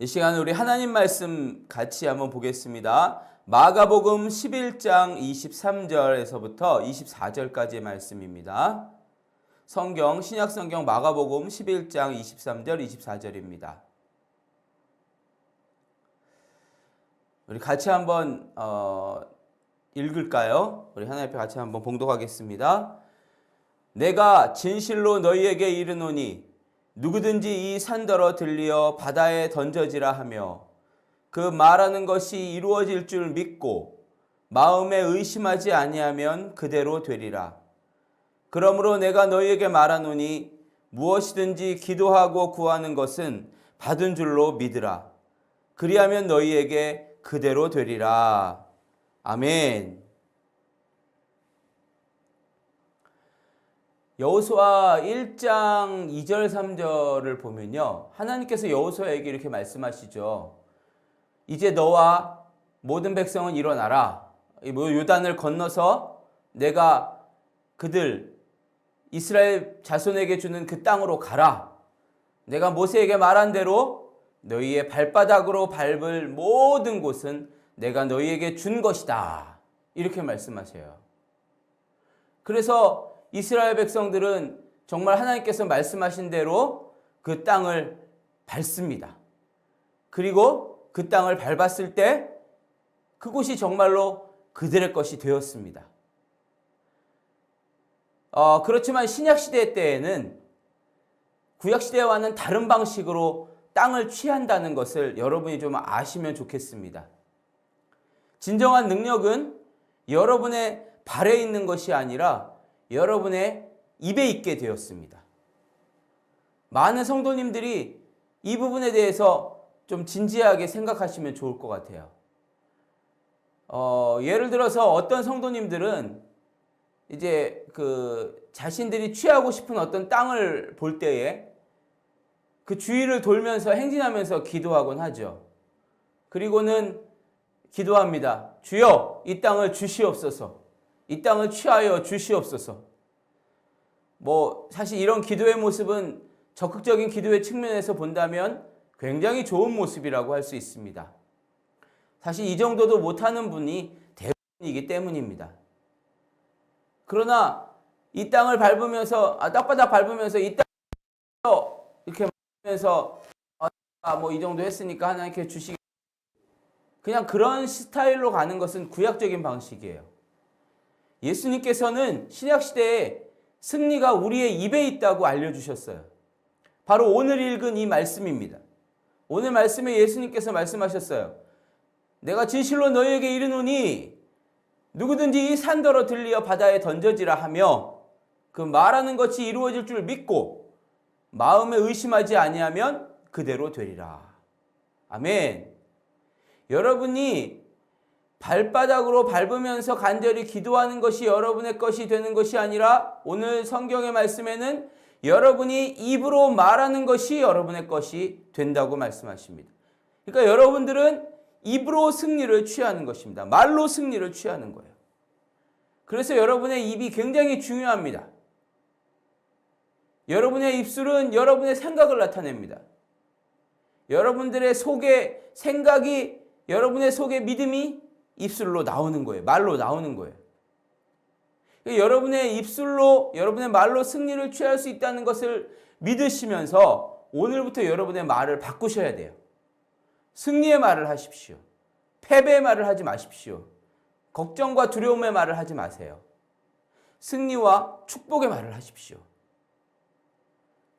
이 시간에 우리 하나님 말씀 같이 한번 보겠습니다. 마가복음 11장 23절에서부터 24절까지의 말씀입니다. 성경 신약 성경 마가복음 11장 23절 24절입니다. 우리 같이 한번 어, 읽을까요? 우리 하나님 앞에 같이 한번 봉독하겠습니다. 내가 진실로 너희에게 이르노니 누구든지 이 산더러 들리어 바다에 던져지라 하며 그 말하는 것이 이루어질 줄 믿고 마음에 의심하지 아니하면 그대로 되리라. 그러므로 내가 너희에게 말하노니 무엇이든지 기도하고 구하는 것은 받은 줄로 믿으라. 그리하면 너희에게 그대로 되리라. 아멘. 여호수아 1장 2절 3절을 보면요. 하나님께서 여호수아에게 이렇게 말씀하시죠. 이제 너와 모든 백성은 일어나라. 뭐 요단을 건너서 내가 그들 이스라엘 자손에게 주는 그 땅으로 가라. 내가 모세에게 말한 대로 너희의 발바닥으로 밟을 모든 곳은 내가 너희에게 준 것이다. 이렇게 말씀하셔요. 그래서 이스라엘 백성들은 정말 하나님께서 말씀하신 대로 그 땅을 밟습니다. 그리고 그 땅을 밟았을 때 그곳이 정말로 그들의 것이 되었습니다. 어, 그렇지만 신약시대 때에는 구약시대와는 다른 방식으로 땅을 취한다는 것을 여러분이 좀 아시면 좋겠습니다. 진정한 능력은 여러분의 발에 있는 것이 아니라 여러분의 입에 있게 되었습니다. 많은 성도님들이 이 부분에 대해서 좀 진지하게 생각하시면 좋을 것 같아요. 어, 예를 들어서 어떤 성도님들은 이제 그 자신들이 취하고 싶은 어떤 땅을 볼 때에 그 주위를 돌면서 행진하면서 기도하곤 하죠. 그리고는 기도합니다. 주여, 이 땅을 주시옵소서. 이 땅을 취하여 주시옵소서. 뭐 사실 이런 기도의 모습은 적극적인 기도의 측면에서 본다면 굉장히 좋은 모습이라고 할 수 있습니다. 사실 이 정도도 못하는 분이 대부분이기 때문입니다. 그러나 이 땅을 밟으면서 아, 땅바닥 밟으면서 이땅 이렇게 하면서 아, 뭐 이 정도 했으니까 하나님께 주시 그냥 그런 스타일로 가는 것은 구약적인 방식이에요. 예수님께서는 신약 시대에 승리가 우리의 입에 있다고 알려주셨어요. 바로 오늘 읽은 이 말씀입니다. 오늘 말씀에 예수님께서 말씀하셨어요. 내가 진실로 너희에게 이르노니 누구든지 이 산더러 들리어 바다에 던져지라 하며 그 말하는 것이 이루어질 줄 믿고 마음에 의심하지 아니하면 그대로 되리라. 아멘. 여러분이 발바닥으로 밟으면서 간절히 기도하는 것이 여러분의 것이 되는 것이 아니라 오늘 성경의 말씀에는 여러분이 입으로 말하는 것이 여러분의 것이 된다고 말씀하십니다. 그러니까 여러분들은 입으로 승리를 취하는 것입니다. 말로 승리를 취하는 거예요. 그래서 여러분의 입이 굉장히 중요합니다. 여러분의 입술은 여러분의 생각을 나타냅니다. 여러분들의 속에 생각이 여러분의 속에 믿음이 입술로 나오는 거예요. 말로 나오는 거예요. 여러분의 입술로, 여러분의 말로 승리를 취할 수 있다는 것을 믿으시면서 오늘부터 여러분의 말을 바꾸셔야 돼요. 승리의 말을 하십시오. 패배의 말을 하지 마십시오. 걱정과 두려움의 말을 하지 마세요. 승리와 축복의 말을 하십시오.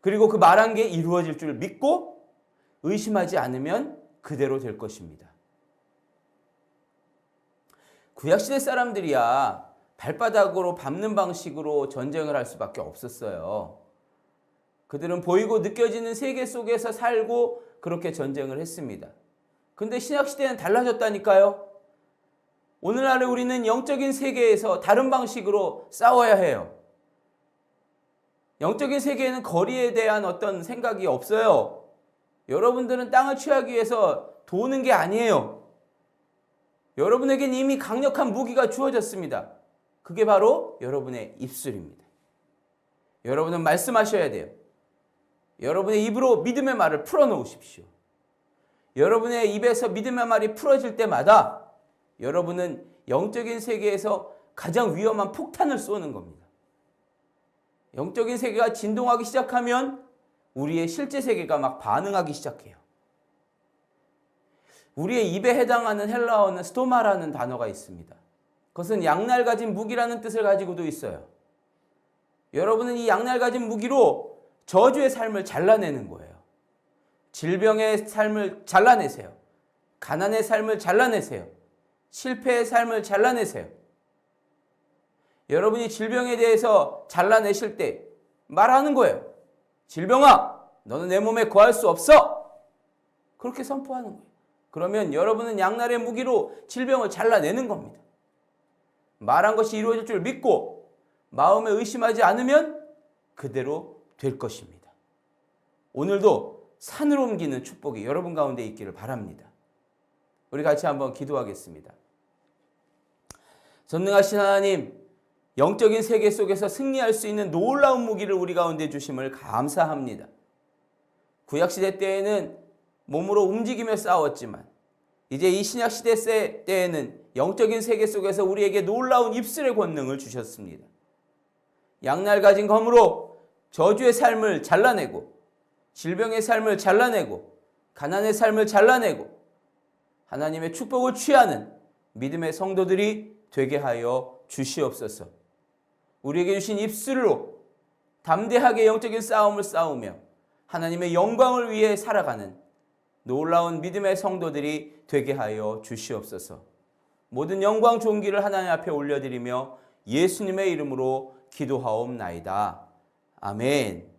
그리고 그 말한 게 이루어질 줄 믿고 의심하지 않으면 그대로 될 것입니다. 구약시대 사람들이야 발바닥으로 밟는 방식으로 전쟁을 할 수밖에 없었어요. 그들은 보이고 느껴지는 세계 속에서 살고 그렇게 전쟁을 했습니다. 근데 신약시대는 달라졌다니까요. 오늘날에 우리는 영적인 세계에서 다른 방식으로 싸워야 해요. 영적인 세계에는 거리에 대한 어떤 생각이 없어요. 여러분들은 땅을 취하기 위해서 도는 게 아니에요. 여러분에겐 이미 강력한 무기가 주어졌습니다. 그게 바로 여러분의 입술입니다. 여러분은 말씀하셔야 돼요. 여러분의 입으로 믿음의 말을 풀어놓으십시오. 여러분의 입에서 믿음의 말이 풀어질 때마다 여러분은 영적인 세계에서 가장 위험한 폭탄을 쏘는 겁니다. 영적인 세계가 진동하기 시작하면 우리의 실제 세계가 막 반응하기 시작해요. 우리의 입에 해당하는 헬라어는 스토마라는 단어가 있습니다. 그것은 양날 가진 무기라는 뜻을 가지고도 있어요. 여러분은 이 양날 가진 무기로 저주의 삶을 잘라내는 거예요. 질병의 삶을 잘라내세요. 가난의 삶을 잘라내세요. 실패의 삶을 잘라내세요. 여러분이 질병에 대해서 잘라내실 때 말하는 거예요. 질병아, 너는 내 몸에 거할 수 없어. 그렇게 선포하는 거예요. 그러면 여러분은 양날의 무기로 질병을 잘라내는 겁니다. 말한 것이 이루어질 줄 믿고 마음에 의심하지 않으면 그대로 될 것입니다. 오늘도 산으로 옮기는 축복이 여러분 가운데 있기를 바랍니다. 우리 같이 한번 기도하겠습니다. 전능하신 하나님, 영적인 세계 속에서 승리할 수 있는 놀라운 무기를 우리 가운데 주심을 감사합니다. 구약시대 때에는 몸으로 움직이며 싸웠지만, 이제 이 신약 시대 때에는 영적인 세계 속에서 우리에게 놀라운 입술의 권능을 주셨습니다. 양날 가진 검으로 저주의 삶을 잘라내고, 질병의 삶을 잘라내고, 가난의 삶을 잘라내고, 하나님의 축복을 취하는 믿음의 성도들이 되게 하여 주시옵소서. 우리에게 주신 입술로 담대하게 영적인 싸움을 싸우며 하나님의 영광을 위해 살아가는 놀라운 믿음의 성도들이 되게 하여 주시옵소서. 모든 영광 존귀를 하나님 앞에 올려드리며 예수님의 이름으로 기도하옵나이다. 아멘.